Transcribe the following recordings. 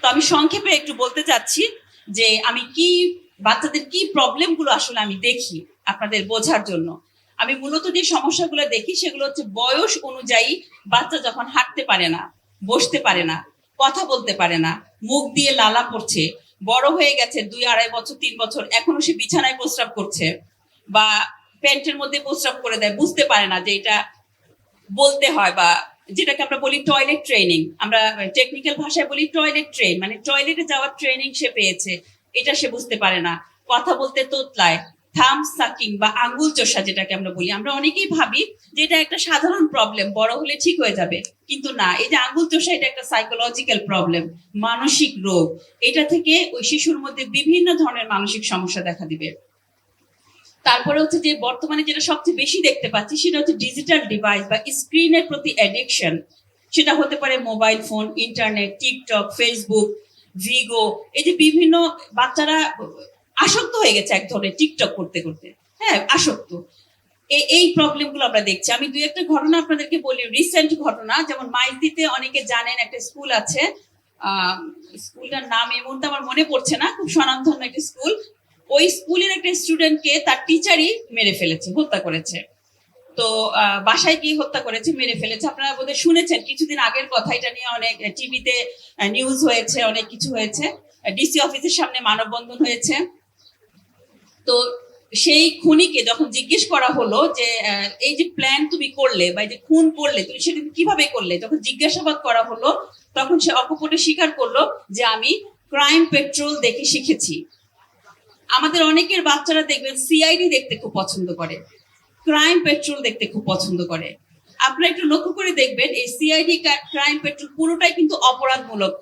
তো আমি সংক্ষেপে একটু বলতে চাচ্ছি যে আমি কি, বাচ্চাদের কি প্রবলেমগুলো আসলে আমি দেখি আপনাদের বোঝার জন্য? আমি মূলত যে সমস্যাগুলো দেখি সেগুলো হচ্ছে বয়স অনুযায়ী বাচ্চা যখন হাঁটতে পারে না, বসতে পারে না, কথা বলতে পারে না, মুখ দিয়ে লালা পড়ছে, বড় হয়ে গেছে দুই আড়াই বছর, তিন বছর, এখনও সে বিছানায় প্রস্রাব করছে বা প্যান্টের মধ্যে প্রস্রাব করে দেয়, বুঝতে পারে না যে এটা বলতে হয় বা যেটাকে আমরা বলি টয়লেট ট্রেনিং আমরা টেকনিক্যাল ভাষায় বলি টয়লেট ট্রেন মানে টয়লেটে যাওয়ার ট্রেনিং সে পেয়েছে, এটা সে বুঝতে পারে না। কথা বলতে তোতলায় থাম সাকিং বা আঙ্গুল চোষা যেটাকে আমরা বলি, আমরা অনেকেই ভাবি যে এটা একটা সাধারণ প্রবলেম বড় হলে ঠিক হয়ে যাবে, কিন্তু না, এই যে আঙ্গুল চোষা এটা একটা সাইকোলজিক্যাল প্রবলেম মানসিক রোগ, এটা থেকে ওই শিশুর মধ্যে বিভিন্ন ধরনের মানসিক সমস্যা দেখা দিবে। তারপরে হচ্ছে যে বর্তমানে যেটা সবচেয়ে বেশি দেখতে পাচ্ছি সেটা হচ্ছে ডিজিটাল ডিভাইস বা স্ক্রিনের প্রতি অ্যাডিকশন সেটা হতে পারে mobile phone internet TikTok Facebook Vigo এই যে বিভিন্ন বাচ্চারা আসক্ত হয়ে গেছে এক ধরনের টিকটক করতে করতে। হ্যাঁ আসক্ত। এই এই প্রবলেমগুলো আমরা দেখছি। আমি দুই একটা ঘটনা আপনাদেরকে বলি রিসেন্ট ঘটনা। যেমন মাইতিতে অনেকে জানেন একটা স্কুল আছে স্কুলটার নাম এই মুহূর্তে আমার মনে পড়ছে না, খুব স্বনামধন্য একটা স্কুল ওই স্কুলের একটা স্টুডেন্টকে তার টিচারই মেরে ফেলেছে, হত্যা করেছে। তো বাসায় গিয়ে হত্যা করেছে, মেরে ফেলেছে। আপনারা বোধহয় শুনেছেন, কিছুদিন আগের কথা, এটা নিয়ে অনেক টিভিতে নিউজ হয়েছে, অনেক কিছু হয়েছে। ডিসি অফিসের সামনে মানববন্ধন হয়েছে। তো, সেই খুনিকে যখন জিজ্ঞেস করা হলো যে এই যে প্ল্যান তুমি করলে বা এই যে খুন করলে, তুমি সেটা কীভাবে করলে? যখন জিজ্ঞাসাবাদ করা হলো, তখন সে অকপটে স্বীকার করল যে, আমি ক্রাইম পেট্রোল দেখে শিখেছি। আমাদের অনেকের বাচ্চারা দেখবেন সিআইডি দেখতে খুব পছন্দ করে। ক্রাইম পেট্রোল দেখতে খুব পছন্দ করে। আপনারা একটু লক্ষ্য করে দেখবেন, এই সিআইডি ক্রাইম পেট্রোল পুরোটাই কিন্তু অপরাধমূলক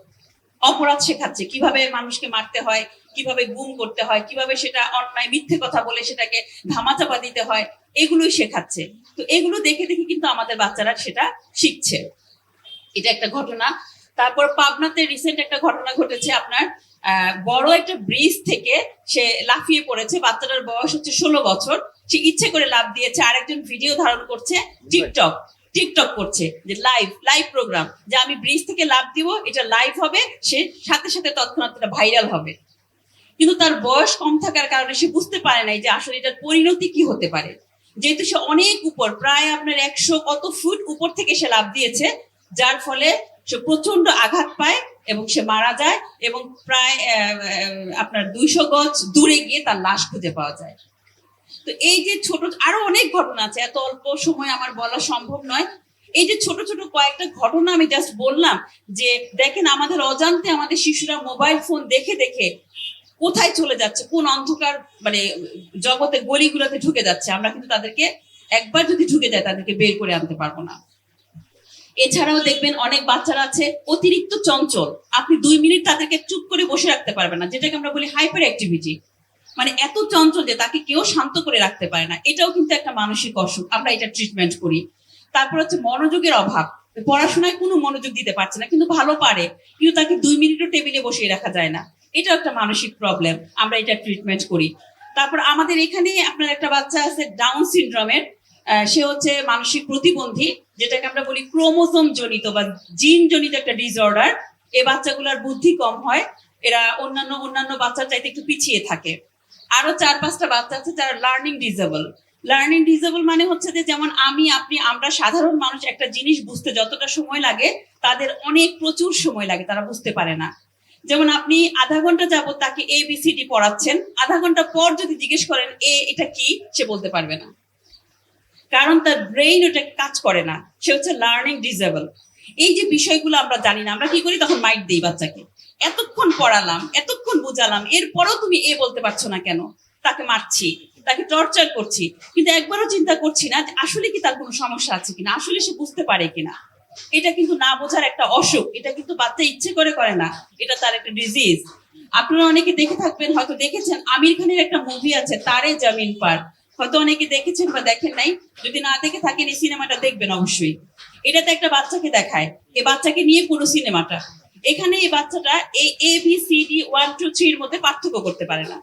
অপরাধ শেখাচ্ছে। কীভাবে মানুষকে মারতে হয়, কীভাবে গুম করতে হয়, কীভাবে সেটা অন্যায় মিথ্যে কথা বলে সেটাকে ধামাচাপা দিতে হয়, এগুলোই শেখাচ্ছে। তো এগুলো দেখে দেখে কিন্তু আমাদের বাচ্চারা সেটা শিখছে। এটা একটা ঘটনা। তারপর পাবনাতে রিসেন্ট একটা ঘটনা ঘটেছে আপনার। বড় একটা ব্রিজ থেকে সে লাফিয়ে পড়েছে। বাচ্চাটার বয়স হচ্ছে ষোলো বছর। সে ইচ্ছে করে লাভ দিয়েছে। আরেকজন ভিডিও ধারণ করছে টিকটক টিকটক করছে যে লাইভ লাইভ প্রোগ্রাম যে আমি ব্রিজ থেকে লাভ দিব, এটা লাইভ হবে, সে সাথে সাথে তৎক্ষণাৎ ভাইরাল হবে। কিন্তু তার বয়স কম থাকার কারণে সে বুঝতে পারে নাই যে আসলে এটার পরিণতি কি হতে পারে। যেহেতু সে অনেক উপর, প্রায় আপনার একশো কত ফুট উপর থেকে সে লাভ দিয়েছে, যার ফলে সে প্রচণ্ড আঘাত পায়। এবং সে মারা যায় এবং প্রায় আপনার দুইশো গজ দূরে গিয়ে তার লাশ খুঁজে পাওয়া যায়। তো এই যে ছোট, আরও অনেক ঘটনা আছে, এত অল্প সময় আমার বলা সম্ভব নয়। এই যে ছোট ছোট কয়েকটা ঘটনা আমি জাস্ট বললাম যে, দেখেন আমাদের অজান্তে আমাদের শিশুরা মোবাইল ফোন দেখে দেখে কোথায় চলে যাচ্ছে, কোন অন্ধকার মানে জগতে গলিগুলোতে ঢুকে যাচ্ছে। আমরা কিন্তু তাদেরকে একবার যদি ঢুকে যায় তাদেরকে বের করে আনতে পারব না। এছাড়াও দেখবেন অনেক বাচ্চারা আছে, অতিরিক্ত চঞ্চল। আপনি দুই মিনিট তাদেরকে চুপ করে বসে রাখতে পারবেন না, যেটাকে আমরা বলি হাইপার অ্যাক্টিভিটি মানে এত চঞ্চল যে তাকে কেউ শান্ত করে রাখতে পারে না। এটাও কিন্তু একটা মানসিক অসুখ, আমরা এটা ট্রিটমেন্ট করি। তারপর হচ্ছে মনোযোগের অভাব। পড়াশোনায় কোনো মনোযোগ দিতে পারছে না, কিন্তু ভালো পারে। কিন্তু তাকে দুই মিনিটও টেবিলে বসিয়ে রাখা যায় না। এটাও একটা মানসিক প্রবলেম আমরা এটা ট্রিটমেন্ট করি। তারপর আমাদের এখানে আপনার একটা বাচ্চা আছে ডাউন সিনড্রোমের সে হচ্ছে মানসিক প্রতিবন্ধী, যেটাকে আমরা বলি ক্রোমোজোম জনিত বা জিন জনিত একটা ডিসঅর্ডার এ বাচ্চাগুলোর বুদ্ধি কম হয়, এরা অন্যান্য অন্যান্য বাচ্চার চাইতে একটু পিছিয়ে থাকে। আরও চার পাঁচটা বাচ্চা আছে যারা লার্নিং ডিজেবল লার্নিং ডিজেবল মানে হচ্ছে যে যেমন আমি, আপনি, আমরা সাধারণ মানুষ একটা জিনিস বুঝতে যতটা সময় লাগে, তাদের অনেক প্রচুর সময় লাগে, তারা বুঝতে পারে না। যেমন আপনি আধা ঘণ্টা যাবত তাকে এ বি সি ডি পড়াচ্ছেন, আধা ঘণ্টা পর যদি জিজ্ঞেস করেন, এ, এটা কি? সে বলতে পারবে না। কারণ তার ব্রেইন ওটা কাজ করে না। সে হচ্ছে লার্নিং ডিজেবল এই যে বিষয়গুলো আমরা জানি না, আমরা কি করি? তখন মাইট দিই বাচ্চাকে। এতক্ষণ পড়ালাম, এতক্ষণ বুঝালাম, এরপরও তুমি এ বলতে পারছ না কেন? তাকে মারছি, তাকে টর্চার করছি। কিন্তু একবারও চিন্তা করছি না যে আসলে কি তার কোনো সমস্যা আছে কিনা, আসলে সে বুঝতে পারে কিনা। এটা কিন্তু না বোঝার একটা অসুখ, এটা কিন্তু বাচ্চা ইচ্ছে করে করে না। এটা তার একটা ডিজিজ আপনারা অনেকে দেখে থাকবেন, হয়তো দেখেছেন, আমির খানের একটা মুভি আছে, তারে জামিন পার। হয়তো অনেকে দেখেছেন বা দেখেন নাই, যদি না দেখে থাকেন, এই সিনেমাটা দেখবেন অবশ্যই। এটাতে একটা বাচ্চাকে দেখায়। এই বাচ্চাকে নিয়ে পুরো সিনেমাটা। এখানে এই বাচ্চাটা এই A, B, C, D, one, two, থ্রির মধ্যে পার্থক্য করতে পারে না।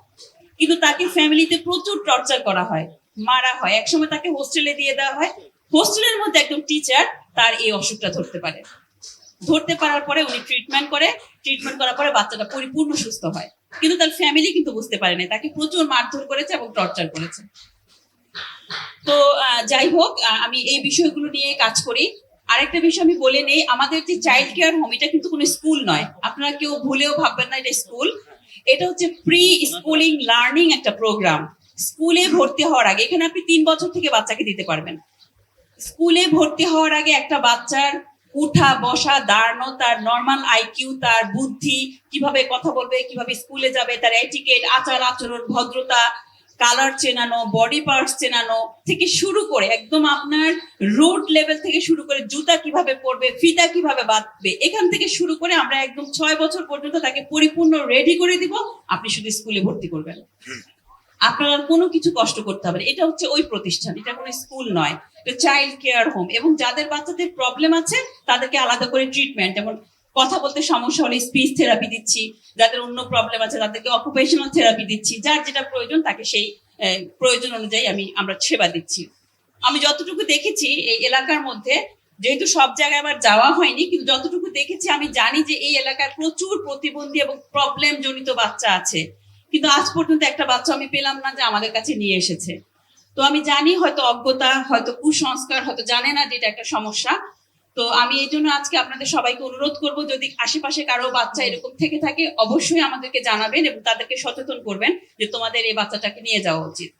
কিন্তু তাকে ফ্যামিলিতে প্রচুর টর্চার করা হয়, মারা হয়। একসময় তাকে হোস্টেলে দিয়ে দেওয়া হয়। হোস্টেলের মধ্যে একদম টিচার তার এই অসুখটা ধরতে পারে। ধরতে পারার পরে উনি ট্রিটমেন্ট করে, ট্রিটমেন্ট করার পরে বাচ্চাটা পরিপূর্ণ সুস্থ হয়। কিন্তু তার ফ্যামিলি কিন্তু বুঝতে পারেনি তাকে প্রচুর মারধর করেছে এবং টর্চার করেছে। তো যাই হোক আমি এই বিষয়গুলো নিয়ে কাজ করি। আরেকটা বিষয় আমি বলে নেই, আমাদের যে চাইল্ড কেয়ার হোম এটা কিন্তু কোনো স্কুল নয়। আপনারা কেউ ভুলেও ভাববেন না এটা স্কুল এটা হচ্ছে প্রি স্কুলিং লার্নিং একটা প্রোগ্রাম স্কুলে ভর্তি হওয়ার আগে, এখানে আপনি তিন বছর থেকে বাচ্চাকে দিতে পারবেন। স্কুলে ভর্তি হওয়ার আগে একটা বাচ্চার উঠা, বসা, দাঁড়ানো, তার নর্মাল আইকিউ তার বুদ্ধি, কীভাবে কথা বলবে, কীভাবে স্কুলে যাবে, তার এটিকেট আচার আচরণ ভদ্রতা কালার চেনানো বডি পার্টস চেনানো থেকে শুরু করে একদম আপনার রোড লেভেল থেকে শুরু করে জুতা কীভাবে পরবে ফিতা কীভাবে বাঁধবে এখান থেকে শুরু করে আমরা একদম ছয় বছর পর্যন্ত তাকে পরিপূর্ণ রেডি করে দিব আপনি শুধু স্কুলে ভর্তি করবেন। আপনার কোনো কিছু কষ্ট করতে হবে। এটা হচ্ছে ওই প্রতিষ্ঠান এটা কোনো স্কুল নয়। এটা চাইল্ড কেয়ার হোম এবং যাদের বাচ্চাদের প্রবলেম আছে তাদেরকে আলাদা করে ট্রিটমেন্ট যেমন কথা বলতে সমস্যা হলে স্পিচ থেরাপি দিচ্ছি, যাদের অন্য প্রবলেম আছে তাদেরকে অকুপেশনাল থেরাপি দিচ্ছি, যার যেটা প্রয়োজন তাকে সেই প্রয়োজন অনুযায়ী আমি, আমরা সেবা দিচ্ছি। আমি যতটুকু দেখেছি এই এলাকার মধ্যে, যেহেতু সব জায়গায় আবার যাওয়া হয়নি, কিন্তু যতটুকু দেখেছি আমি জানি যে এই এলাকায় প্রচুর প্রতিবন্ধী এবং প্রবলেম জনিত বাচ্চা আছে। কিন্তু আজ পর্যন্ত একটা বাচ্চা আমি পেলাম না যে আমাদের কাছে নিয়ে এসেছে। তো আমি জানি হয়তো অজ্ঞতা, হয়তো কুসংস্কার, হয়তো জানে না যে এটা একটা সমস্যা তো আমি এই জন্য আজকে আপনাদের সবাইকে অনুরোধ করব, যদি আশেপাশে কারও বাচ্চা এরকম থেকে থাকে, অবশ্যই আমাদেরকে জানাবেন এবং তাদেরকে সচেতন করবেন যে তোমাদের এই বাচ্চাটাকে নিয়ে যাওয়া উচিত।